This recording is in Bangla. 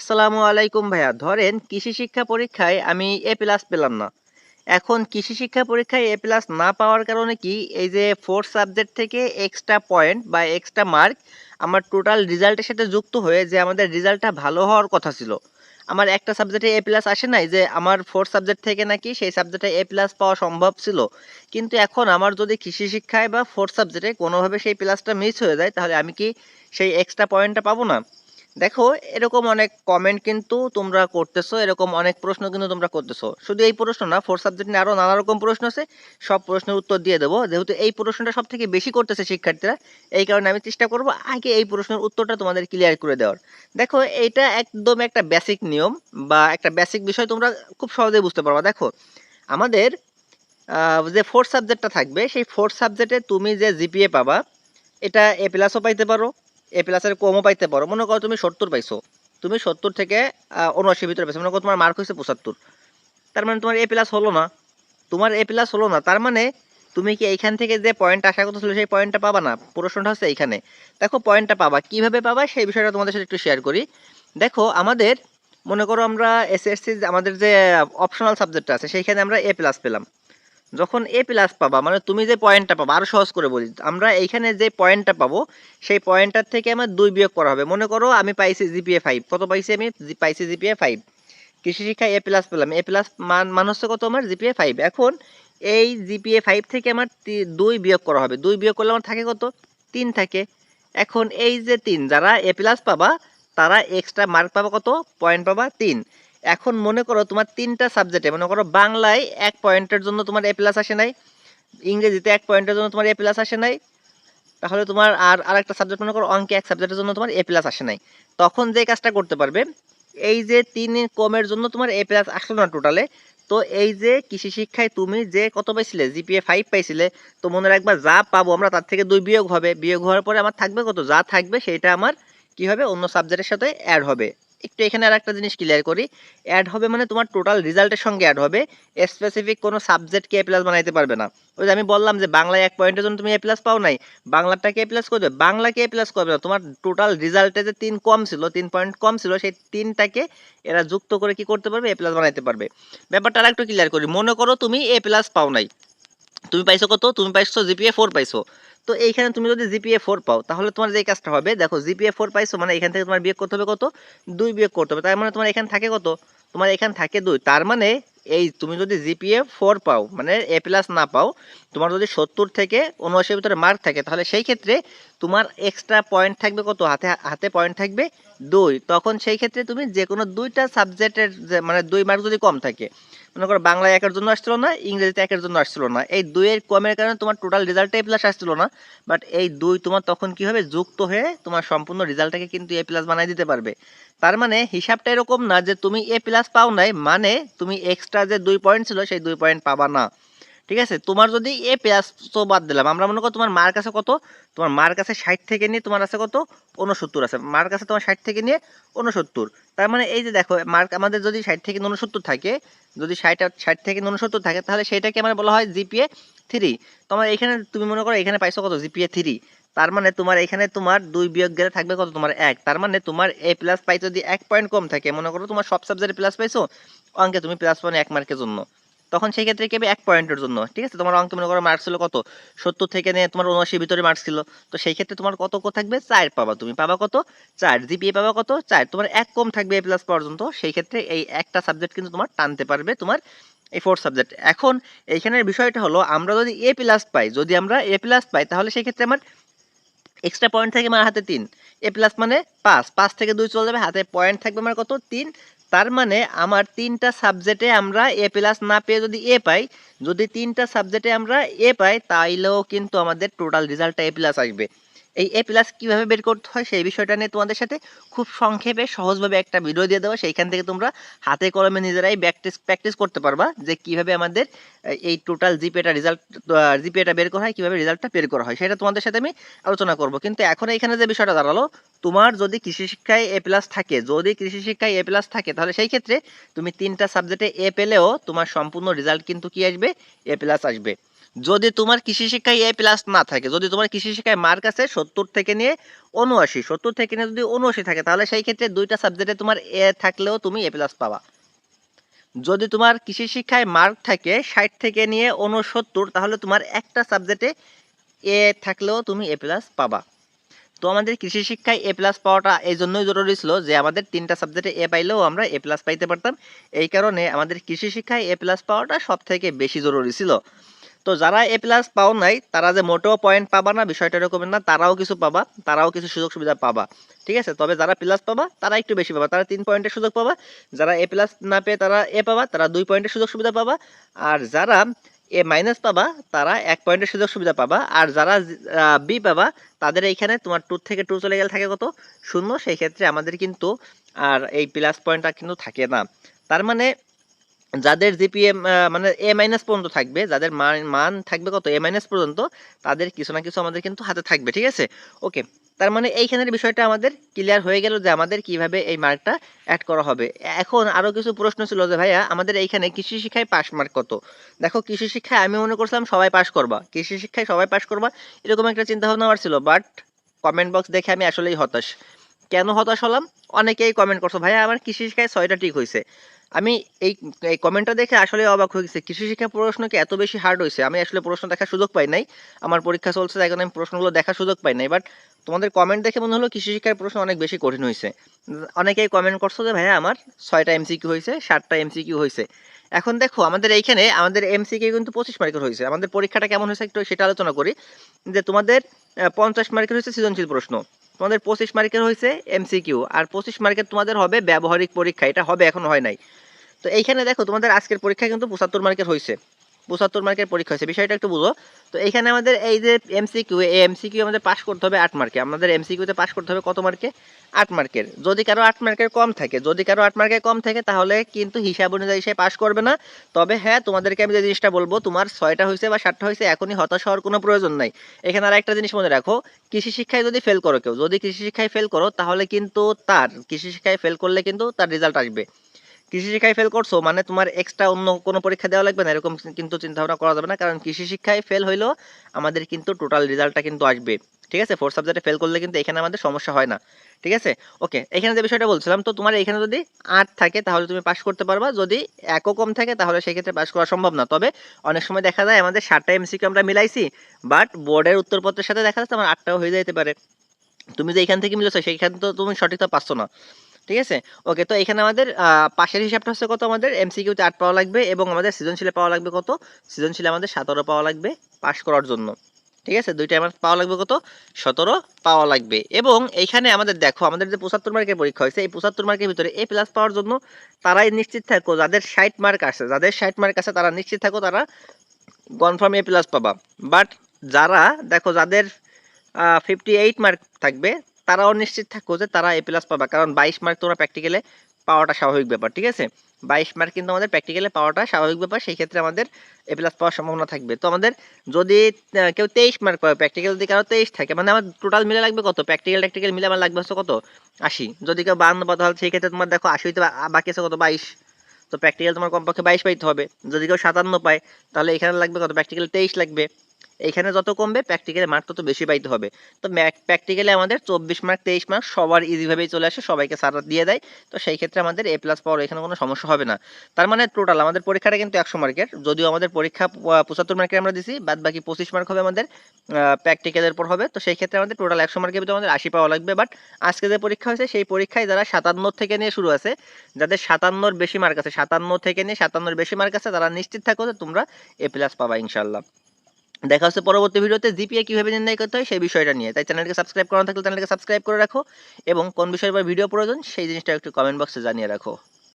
আসসালামু আলাইকুম ভাইয়া। ধরেন কৃষি শিক্ষা পরীক্ষায় আমি এ প্লাস পেলাম না। এখন কৃষি শিক্ষা পরীক্ষায় এ প্লাস না পাওয়ার কারণে কি এই যে ফোর্থ সাবজেক্ট থেকে এক্সট্রা পয়েন্ট বা এক্সট্রা মার্ক আমার টোটাল রেজাল্টের সাথে যুক্ত হয়ে যে আমাদের রেজাল্টটা ভালো হওয়ার কথা ছিল। আমার একটা সাবজেক্টে এ প্লাস আসে নাই যে আমার ফোর্থ সাবজেক্ট থেকে নাকি সেই সাবজেক্টে এ প্লাস পাওয়া সম্ভব ছিল। কিন্তু এখন আমার যদি কৃষি শিক্ষায় বা ফোর্থ সাবজেক্টে কোনোভাবে সেই প্লাসটা মিস হয়ে যায়, তাহলে আমি কি সেই এক্সট্রা পয়েন্টটা পাবো না? দেখো, এরকম অনেক কমেন্ট কিন্তু তোমরা করতেছো, এরকম অনেক প্রশ্ন কিন্তু তোমরা করতেছো। শুধু এই প্রশ্ন না ফোর সাবজেক্ট নিয়ে আরও নানা রকম প্রশ্ন আছে, সব প্রশ্নের উত্তর দিয়ে দেবো। যেহেতু এই প্রশ্নটা সব থেকে বেশি করতেছে শিক্ষার্থীরা, এই কারণে আমি চেষ্টা করব আগে এই প্রশ্নের উত্তরটা তোমাদের ক্লিয়ার করে দেওয়ার। দেখো এটা একদম একটা বেসিক নিয়ম বা একটা বেসিক বিষয় তোমরা খুব সহজেই বুঝতে পারবা। দেখো, আমাদের যে ফোর্থ সাবজেক্টটা থাকবে, সেই ফোর্থ সাবজেক্টে তুমি যে জিপিএ পাবা, এটা এ প্লাসও পাইতে পারো। এ প্লাসের কমও পাইতে পারো। মনে করো তুমি সত্তর পাইছো। তুমি সত্তর থেকে উনআশির ভিতরে পাইছো। মনে করো তোমার মার্ক হয়েছে পঁচাত্তর। তার মানে তোমার এ প্লাস হলো না। তোমার এ প্লাস হলো না। তার মানে তুমি কি এইখান থেকে যে পয়েন্ট আশা করতে ছিল সেই পয়েন্টটা পাবা না? প্রশ্নটা হচ্ছে এইখানে। দেখো পয়েন্টটা পাবা। কীভাবে পাবা? সেই বিষয়টা তোমাদের সাথে একটু শেয়ার করি। দেখো, আমাদের, মনে করো আমরা এসএসসি আমাদের যে অপশনাল সাবজেক্টটা আছে, সেইখানে আমরা এ প্লাস পেলাম। যখন এ প্লাস পাবা মানে তুমি যে পয়েন্টটা পাবা, আরও সহজ করে বলি, আমরা এইখানে যে পয়েন্টটা পাবো, সেই পয়েন্টটার থেকে আমার দুই বিয়োগ করা হবে। মনে করো আমি পাইছি জিপিএ ফাইভ কত পাইছি আমি? পাইছি জিপিএ ফাইভ কৃষি শিক্ষায় এ প্লাস পেলাম। এ প্লাস মান মান হচ্ছে কত আমার? জিপিএ ফাইভ এখন এই জিপিএ ফাইভ থেকে আমার দুই বিয়োগ করা হবে। দুই বিয়োগ করলে আমার থাকে কত? তিন থাকে। এখন এই যে তিন, যারা এ প্লাস পাবা, তারা এক্সট্রা মার্ক পাবা কত? পয়েন্ট পাবা তিন। এখন মনে করো তোমার তিনটা সাবজেক্টে মনে করো বাংলায় এক পয়েন্টের জন্য তোমার এ প্লাস আসে নাই, ইংরেজিতে এক পয়েন্টের জন্য তোমার এ প্লাস আসে নাই, তাহলে তোমার আর আরেকটা সাবজেক্ট মনে করো অঙ্কে এক সাবজেক্টের জন্য তোমার এ প্লাস আসে নাই। তখন যে কাজটা করতে পারবে, এই যে তিন কমের জন্য তোমার এ প্লাস আসলো না টোটালে তো এই যে কৃষি শিক্ষায় তুমি যে কত পাইছিলে জিপিএ ফাইভ পাইছিলে, তো মনে রাখবা যা পাবো আমরা তার থেকে দুই বিয়োগ হবে। বিয়োগ হওয়ার পরে আমার থাকবে কত? যা থাকবে সেটা আমার কি হবে? অন্য সাবজেক্টের সাথে অ্যাড হবে। একটু এখানে আর একটা জিনিস ক্লিয়ার করি। অ্যাড হবে মানে তোমার টোটাল রেজাল্টের সঙ্গে অ্যাড হবে। স্পেসিফিক কোনো সাবজেক্টকে এ প্লাস বানাইতে পারবে না। ওই যে আমি বললাম যে বাংলায় এক পয়েন্টের জন্য তুমি এ প্লাস পাও নাই, বাংলাটাকে এ প্লাস করবে, বাংলাকে এ প্লাস করবে না। তোমার টোটাল রেজাল্টে যে তিন কম ছিল, তিন পয়েন্ট কম ছিল, সেই তিনটাকে এরা যুক্ত করে কি করতে পারবে? এ প্লাস বানাইতে পারবে। ব্যাপারটা আর একটু ক্লিয়ার করি। মনে করো তুমি এ প্লাস পাও নাই। তুমি পাইছো কত? তুমি পাইছো জিপিএ ফোর পাইছো। তো এইখানে তুমি যদি জিপিএ ফোর পাও, তাহলে তোমার যে কাজটা হবে, দেখো জিপিএ ফোর পাইছো মানে এখান থেকে তোমার বিয়োগ করতে হবে কত? দুই বিয়োগ করতে হবে। তার মানে তোমার এখানে থাকে কত? তোমার এখানে থাকে দুই। তার মানে এই তুমি যদি জিপিএ ফোর পাও মানে এ প্লাস না পাও, তোমার যদি সত্তর থেকে উনআশির ভিতরে মার্ক থাকে, তাহলে সেই ক্ষেত্রে তোমার এক্সট্রা পয়েন্ট থাকবে কত? হাতে হাতে পয়েন্ট থাকবে দুই। তখন সেই ক্ষেত্রে তুমি যে কোনো দুইটা সাবজেক্টের মানে দুই মার্ক যদি কম থাকে মনে করো বাংলায় একের জন্য আসছিল না, ইংরেজিতে একের জন্য আসছিল না। এই দুইয়ের কমের কারণে তোমার টোটাল রেজাল্টে এ প্লাস আসছিল না বাট এই দুই তোমার তখন কি হবে, যুক্ত হয়ে তোমার সম্পূর্ণ রেজাল্টটাকে কিন্তু এ প্লাস বানাই দিতে পারবে। তার মানে হিসাবটা এরকম না যে তুমি এ প্লাস পাও নাই মানে তুমি এক্সট্রা যে দুই পয়েন্ট ছিল, সেই দুই পয়েন্ট পাবা না। ঠিক আছে? তোমার যদি এ প্লাস তো বাদ দিলাম, আমরা মনে করো তোমার মার কাছে কত? তোমার মার কাছে ষাট থেকে নিয়ে তোমার আছে কত? উনসত্তর আছে। মার কাছে তোমার ষাট থেকে নিয়ে উনসত্তর তার মানে এই যে দেখো মার্ক আমাদের যদি ষাট থেকে উনসত্তর থাকে, যদি ষাট ষাট থেকে উনসত্তর থাকে, তাহলে সেটাকে আমার বলা হয় জিপিএ থ্রি। তোমার এখানে তুমি মনে করো এখানে পাইছো কত? GPA three. তার মানে তোমার এখানে তোমার দুই বিয়োগ গেলে থাকবে কত? তোমার এক। তার মানে তোমার এ প্লাস পাইছো যদি এক পয়েন্ট কম থাকে, মনে করো তোমার সব সাবজেক্টে প্লাস পাইছো, অঙ্কে তুমি প্লাস পাও এক মার্কের জন্য। তখন সেই ক্ষেত্রে কি হবে? এক পয়েন্টের জন্য। ঠিক আছে? তোমার অঙ্কে মনে করো মার্কস ছিল কত? সত্তর থেকে নিয়ে তোমার উনআশির ভিতরে মার্কস ছিল। তো সেই ক্ষেত্রে তোমার কত কত থাকবে? চার পাবা। তুমি পাবা কত? চার। জিপিএ পাবা কত? চার। তোমার এক কম থাকবে এ প্লাস পর্যন্ত সেই ক্ষেত্রে এই একটা সাবজেক্ট কিন্তু তোমার টানতে পারবে তোমার এই ফোর্থ সাবজেক্ট এখন এইখানের বিষয়টা হলো, আমরা যদি এ প্লাস পাই, যদি আমরা এ প্লাস পাই, তাহলে সেই ক্ষেত্রে আমার এক্সট্রা পয়েন্ট থাকে আমার হাতে তিন। এ প্লাস মানে পাঁচ। পাঁচ থেকে দুই চলে যাবে। হাতে পয়েন্ট থাকবে আমার কত? তিন। তার মানে আমার তিনটা সাবজেক্টে আমরা এ প্লাস না পেয়ে যদি এ পাই, যদি তিনটা সাবজেক্টে আমরা এ পাই, তাইলেও কিন্তু আমাদের টোটাল রেজাল্টটা এ প্লাস আসবে। এই এ প্লাস কীভাবে বের করতে হয় সেই বিষয়টা নিয়ে তোমাদের সাথে খুব সংক্ষেপে সহজভাবে একটা ভিডিও দিয়ে দেবো। সেইখান থেকে তোমরা হাতে কলমে নিজেরাই প্র্যাকটিস প্র্যাকটিস করতে পারবা যে কীভাবে আমাদের এই টোটাল জিপিএটা রেজাল্ট জিপিএটা বের করা হয়, কীভাবে রেজাল্টটা বের করা হয়, সেটা তোমাদের সাথে আমি আলোচনা করব। কিন্তু এখন এখানে যে বিষয়টা দাঁড়াল, তোমার যদি কৃষি শিক্ষায় এ প্লাস থাকে, যদি কৃষি শিক্ষায় এ প্লাস থাকে, তাহলে সেই ক্ষেত্রে তুমি তিনটা সাবজেক্টে এ পেলেও তোমার সম্পূর্ণ রেজাল্ট কিন্তু কি আসবে? এ প্লাস আসবে। যদি তোমার কৃষি শিক্ষায় এ প্লাস না থাকে, যদি তোমার কৃষি শিক্ষায় মার্ক আছে সত্তর থেকে নিয়ে উনআশি সত্তর থেকে নিয়ে যদি উনআশি থাকে, তাহলে সেই ক্ষেত্রে দুইটা সাবজেক্টে তোমার এ থাকলেও তুমি এ প্লাস পাবা। যদি তোমার কৃষি শিক্ষায় মার্ক থাকে ষাট থেকে নিয়ে উনসত্তর তাহলে তোমার একটা সাবজেক্টে এ থাকলেও তুমি এ প্লাস পাবা। তো আমাদের কৃষি শিক্ষায় এ প্লাস পাওয়াটা এই জন্যই জরুরি ছিল যে আমাদের তিনটা সাবজেক্টে এ পাইলেও আমরা এ প্লাস পাইতে পারতাম। এই কারণে আমাদের কৃষি শিক্ষায় এ প্লাস পাওয়াটা সব থেকে বেশি জরুরি ছিল। তো যারা এ প্লাস পাও নাই, তারা যে মোটেও পয়েন্ট পাবা না, বিষয়টা এরকম না, তারাও কিছু পাবা, তারাও কিছু সুযোগ সুবিধা পাবা, ঠিক আছে? তবে যারা প্লাস পাবা, তারা একটু বেশি পাবা, তারা তিন পয়েন্টের সুযোগ পাবা, যারা এ প্লাস না পেয়ে তারা এ পাবা, তারা দুই পয়েন্টের সুযোগ সুবিধা পাবা, আর যারা এ মাইনাস পাবা, তারা এক পয়েন্টের সুযোগ সুবিধা পাবা, আর যারা বি পাবা, তাদের এইখানে তোমার টু থেকে টু চলে গেলে থাকে কত? শূন্য, সেই ক্ষেত্রে আমাদের কিন্তু আর এই প্লাস পয়েন্টটা কিন্তু থাকে না। তার মানে যাদের জিপিএম মানে এ মাইনাস পর্যন্ত থাকবে, যাদের মান মান থাকবে কত? এ মাইনাস পর্যন্ত, তাদের কিছু না কিছু আমাদের কিন্তু হাতে থাকবে, ঠিক আছে? ওকে তার মানে এইখানের বিষয়টা আমাদের ক্লিয়ার হয়ে গেল যে আমাদের কীভাবে এই মার্কটা অ্যাড করা হবে। এখন আরও কিছু প্রশ্ন ছিল যে, ভাইয়া, আমাদের এইখানে কৃষি শিক্ষায় পাস মার্ক কত? দেখো, কৃষি শিক্ষায় আমি মনে করছিলাম সবাই পাস করবা। কৃষি শিক্ষায় সবাই পাস করবা, এরকম একটা চিন্তা ভাবনা আমার ছিল বাট কমেন্ট বক্স দেখে আমি আসলেই হতাশ। কেন হতাশ হলাম? অনেকেই কমেন্ট করছ, ভাইয়া, আমার কৃষি শিক্ষায় ছয়টা ঠিক হয়েছে আমি এই এই কমেন্টটা দেখে আসলে অবাক হয়ে গেছে, কৃষি শিক্ষা প্রশ্ন কি এত বেশি হার্ড হয়েছে আমি আসলে প্রশ্ন দেখার সুযোগ পাই নাই, আমার পরীক্ষা চলছে, তাই আমি প্রশ্নগুলো দেখার সুযোগ পাই নাই বাট তোমাদের কমেন্ট দেখে মনে হলো কৃষি শিক্ষার প্রশ্ন অনেক বেশি কঠিন হয়েছে অনেকেই কমেন্ট করছ যে, ভাইয়া, আমার ছয়টা এমসিকিউ হয়েছে সাতটা এমসিকিউ হয়েছে এখন দেখো, আমাদের এইখানে, আমাদের এমসিকিউ কিন্তু পঁচিশ মার্কের হয়েছে আমাদের পরীক্ষাটা কেমন হয়েছে একটু সেটা আলোচনা করি। যে তোমাদের পঞ্চাশ মার্কের হয়েছে সৃজনশীল প্রশ্ন। তোমাদের পঁচিশ মার্কের হয়েছে এমসিকিউ, আর পঁচিশ মার্কের তোমাদের হবে ব্যবহারিক পরীক্ষা, এটা হবে এখন হয় নাই। তো এইখানে দেখো, তোমাদের আজকের পরীক্ষা কিন্তু পঁচাত্তর মার্কের হয়েছে। পঁচাত্তর মার্কের পরীক্ষা হয়েছে। বিষয়টা একটু বুঝো। তো এখানে আমাদের এই যে এমসিকিউ এই এমসিকিউ আমাদের পাস করতে হবে আট মার্কে আমাদের এমসিকিউতে পাস করতে হবে কত মার্কে আট মার্কের যদি কারও আট মার্কের কম থাকে, যদি কারও আট মার্কের কম থাকে, তাহলে কিন্তু হিসাব অনুযায়ী সে পাস করবে না। তবে হ্যাঁ তোমাদেরকে আমি যে জিনিসটা বলব, তোমার ছয়টা হয়েছে বা সাতটা হয়েছে, এখনই হতাশ হওয়ার কোনো প্রয়োজন নাই। এখানে আর একটা জিনিস মনে রাখো, কৃষি শিক্ষায় যদি ফেল করো কেউ, যদি কৃষি শিক্ষায় ফেল করো, তাহলে কিন্তু তার, কৃষি শিক্ষায় ফেল করলে কিন্তু তার রেজাল্ট আসবে। কৃষি শিক্ষায় ফেল করছ মানে তোমার এক্সট্রা অন্য কোনো পরীক্ষা দেওয়া লাগবে না, এরকম কিন্তু চিন্তা ভাবনা করা যাবে না, কারণ কৃষি শিক্ষায় ফেল হইলেও আমাদের কিন্তু টোটাল রেজাল্টটা কিন্তু আসবে। ঠিক আছে? ফোর সাবজেক্টে ফেল করলে কিন্তু এখানে আমাদের সমস্যা হয় না। ঠিক আছে? ওকে এখানে যে বিষয়টা বলছিলাম, তো তোমার এখানে যদি আট থাকে, তাহলে তুমি পাস করতে পারবা। যদি একও কম থাকে, তাহলে সেক্ষেত্রে পাস করা সম্ভব না। তবে অনেক সময় দেখা যায়, আমাদের সাতটা এমসিকিউ আমরা মিলাইছি বাট বোর্ডের উত্তরপত্রের সাথে দেখা যাচ্ছে, আমার আটটাও হয়ে যেতে পারে। তুমি যে এখান থেকে মিলেছো সেইখানে তো তুমি সঠিকটা পাচ্ছ না। ঠিক আছে? ওকে তো এখানে আমাদের পাশের হিসাবটা হচ্ছে কত আমাদের? এমসিকিউতে আট পাওয়া লাগবে এবং আমাদের সৃজনশীলে পাওয়া লাগবে কত? সৃজনশীলে আমাদের সতেরো পাওয়া লাগবে পাশ করার জন্য। ঠিক আছে? দুইটা আমার পাওয়া লাগবে কত? সতেরো পাওয়া লাগবে। এবং এইখানে আমাদের দেখো, আমাদের যে পঁচাত্তর মার্কের পরীক্ষা হয়েছে, এই পঁচাত্তর মার্কের ভিতরে এ প্লাস পাওয়ার জন্য তারাই নিশ্চিত থাকো, যাদের ষাট মার্ক আছে, যাদের ষাট মার্ক আছে তারা নিশ্চিত থাকো, তারা কনফার্ম এ প্লাস পাবা। বাট যারা, দেখো, যাদের ফিফটি এইট মার্ক থাকবে তারাও নিশ্চিত থাকো যে তারা এ প্লাস পাবা। কারণ বাইশ মার্ক তোমরা প্র্যাকটিক্যালে পাওয়াটা স্বাভাবিক ব্যাপার, ঠিক আছে? বাইশ মার্ক কিন্তু আমাদের প্র্যাকটিক্যালে পাওয়াটা স্বাভাবিক ব্যাপার, সেই ক্ষেত্রে আমাদের এ প্লাস পাওয়ার সম্ভাবনা থাকবে। তো আমাদের যদি কেউ তেইশ মার্ক পাবে প্র্যাকটিক্যাল যদি কারও তেইশ থাকে মানে আমার টোটাল মিলে লাগবে কত? প্র্যাকটিক্যাল প্র্যাকটিক্যাল মিলে আমার লাগবে হচ্ছে কত? আশি। যদি কেউ বান্ন পাতা, তাহলে সেই ক্ষেত্রে তোমার দেখো আশি হইতে বাকি আছে কত? বাইশ। তো প্র্যাকটিক্যাল তোমার কমপক্ষে বাইশ পাইতে হবে। যদি কেউ সাতান্ন পায়, তাহলে এখানে লাগবে কত? প্র্যাকটিক্যাল তেইশ লাগবে। এখানে যত কমবে প্র্যাকটিক্যালে মার্ক তত বেশি পাইতে হবে। তো প্র্যাকটিক্যালে আমাদের চব্বিশ মার্ক তেইশ মার্ক সবার ইজিভাবেই চলে আসে, সবাইকে সারা দিয়ে দেয়। তো সেই ক্ষেত্রে আমাদের এ প্লাস পাওয়ার এখানে কোনো সমস্যা হবে না। তার মানে টোটাল আমাদের পরীক্ষাটা কিন্তু একশো মার্কের যদিও আমাদের পরীক্ষা পঁচাত্তর মার্কের আমরা দিছি, বাদ বাকি পঁচিশ মার্ক হবে আমাদের প্র্যাকটিক্যালের পর হবে। তো সেই ক্ষেত্রে আমাদের টোটাল একশো মার্কের ভিতরে আমাদের আশি পাওয়া লাগবে। বাট আজকে যে পরীক্ষা হয়েছে, সেই পরীক্ষায় যারা সাতান্ন থেকে নিয়ে শুরু আছে, যাদের সাতান্নর বেশি মার্ক আছে সাতান্ন থেকে নিয়ে সাতান্নর বেশি মার্ক আছে, তারা নিশ্চিত থাকো যে তোমরা এ প্লাস পাবা ইনশাল্লাহ দেখা হচ্ছে পরবর্তী ভিডিওতে জিপিএ কীভাবে নির্ণয় করতে হয় সেই বিষয়টা নিয়ে। তাই চ্যানেলকে সাবস্ক্রাইব করা থাকলে চ্যানেলকে সাবস্ক্রাইব করে রাখো এবং কোন বিষয়ের উপর ভিডিও প্রয়োজন সেই জিনিসটা একটু কমেন্ট বক্সে জানিয়ে রাখো।